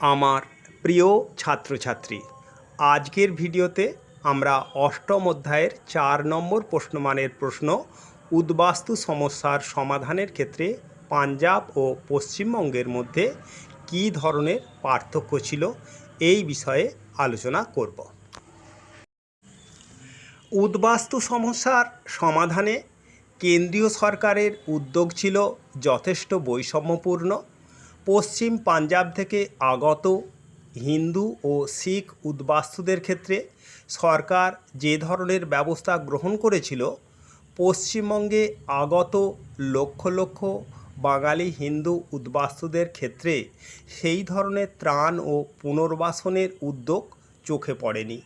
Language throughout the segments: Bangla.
আমার প্রিয় ছাত্রছাত্রী, আজকের ভিডিওতে আমরা অষ্টম অধ্যায়ের চার নম্বর প্রশ্নমানের প্রশ্ন উদ্বাস্তু সমস্যার সমাধানের ক্ষেত্রে পাঞ্জাব ও পশ্চিমবঙ্গের মধ্যে কী ধরনের পার্থক্য ছিল এই বিষয়ে আলোচনা করব। উদ্বাস্তু সমস্যার সমাধানে কেন্দ্রীয় সরকারের উদ্যোগ ছিল যথেষ্ট বৈষম্যপূর্ণ পশ্চিম পাঞ্জাব থেকে আগত হিন্দু ও শিখ উদ্বাস্তুদের ক্ষেত্রে সরকার যে ধরনের ব্যবস্থা গ্রহণ করেছিল, পশ্চিমবঙ্গে আগত লক্ষ লক্ষ বাঙালি হিন্দু উদ্বাস্তুদের ক্ষেত্রে সেই ধরনের ত্রাণ ও পুনর্বাসনের উদ্যোগ চোখে পড়েনি।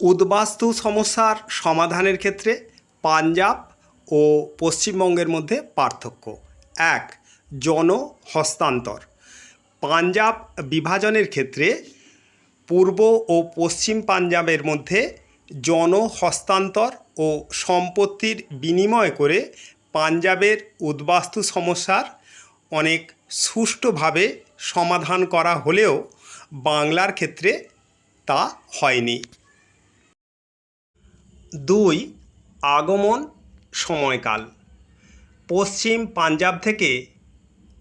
উদ্বাস্তু সমস্যার সমাধানের ক্ষেত্রে পাঞ্জাব ও পশ্চিমবঙ্গের মধ্যে পার্থক্য। এক জন হস্তান্তর পাঞ্জাব বিভাজনের ক্ষেত্রে পূর্ব ও পশ্চিম পাঞ্জাবের মধ্যে জন হস্তান্তর ও সম্পত্তির বিনিময় করে পাঞ্জাবের উদ্বাস্তু সমস্যার অনেক সুষ্ঠুভাবে সমাধান করা হলেও বাংলার ক্ষেত্রে তা হয়নি। দুই, আগমন সময়কাল। পশ্চিম পাঞ্জাব থেকে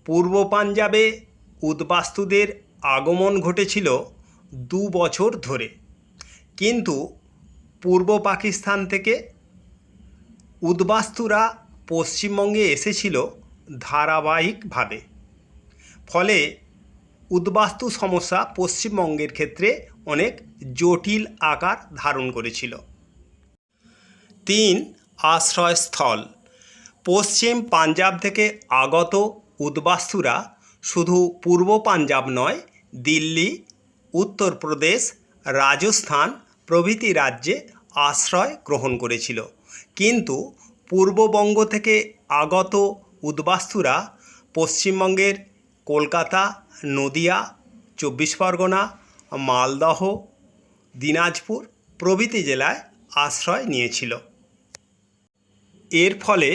পূর্ব পাঞ্জাবে উদ্বাস্তুদের আগমন ঘটেছিল দু বছর ধরে। কিন্তু পূর্ব পাকিস্তান থেকে উদ্বাস্তুরা পশ্চিমবঙ্গে এসেছিল ধারাবাহিকভাবে। ফলে উদ্বাস্তু সমস্যা পশ্চিমবঙ্গের ক্ষেত্রে অনেক জটিল আকার ধারণ করেছিল। তিন আশ্রয়স্থল। পশ্চিম পাঞ্জাব থেকে আগত উদ্বাস্তুরা শুধু পূর্ব পাঞ্জাব নয়, দিল্লি, উত্তরপ্রদেশ, রাজস্থান প্রভৃতি রাজ্যে আশ্রয় গ্রহণ করেছিল। কিন্তু পূর্ববঙ্গ থেকে আগত উদ্বাস্তুরা পশ্চিমবঙ্গের কলকাতা, নদিয়া, চব্বিশ পরগনা, মালদহ, দিনাজপুর প্রভৃতি জেলায় আশ্রয় নিয়েছিল। এর ফলে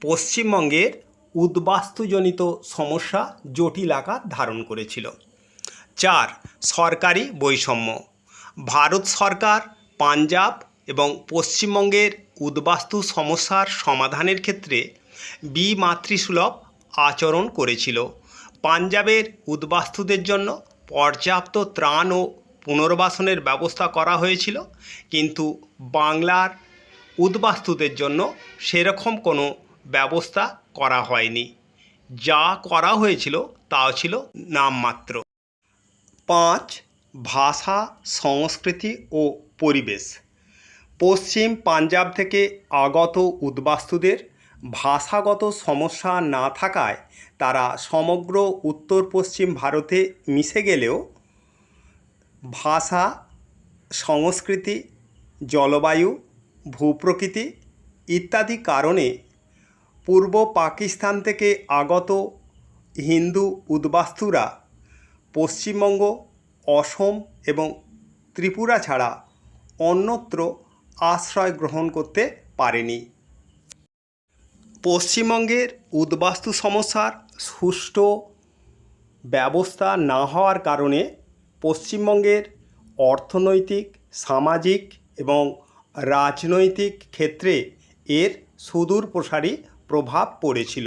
পশ্চিমবঙ্গের উদ্বাস্তুজনিত সমস্যা জটিল আকার ধারণ করেছিল। চার, সরকারি বৈষম্য। ভারত সরকার পাঞ্জাব এবং পশ্চিমবঙ্গের উদ্বাস্তু সমস্যার সমাধানের ক্ষেত্রে বিমাতৃসুলভ আচরণ করেছিল। পাঞ্জাবের উদ্বাস্তুদের জন্য পর্যাপ্ত ত্রাণ ও পুনর্বাসনের ব্যবস্থা করা হয়েছিল, কিন্তু বাংলার উদ্বাস্তুদের জন্য সেরকম কোনো ব্যবস্থা করা হয়নি। যা করা হয়েছিল, তা ছিল নামমাত্র। পাঁচ, ভাষা, সংস্কৃতি ও পরিবেশ। পশ্চিম পাঞ্জাব থেকে আগত উদ্বাস্তুদের ভাষাগত সমস্যা না থাকায় তারা সমগ্র উত্তর পশ্চিম ভারতে মিশে গেলেও ভাষা, সংস্কৃতি, জলবায়ু, ভূপ্রকৃতি ইত্যাদি কারণে পূর্ব পাকিস্তান থেকে আগত হিন্দু উদ্বাস্তুরা পশ্চিমবঙ্গ, অসম এবং ত্রিপুরা ছাড়া অন্যত্র আশ্রয় গ্রহণ করতে পারেনি। পশ্চিমবঙ্গের উদ্বাস্তু সমস্যার সুষ্ঠু ব্যবস্থা না হওয়ার কারণে পশ্চিমবঙ্গের অর্থনৈতিক, সামাজিক এবং রাজনৈতিক ক্ষেত্রে এর সুদূর প্রসারী প্রভাব পড়েছিল।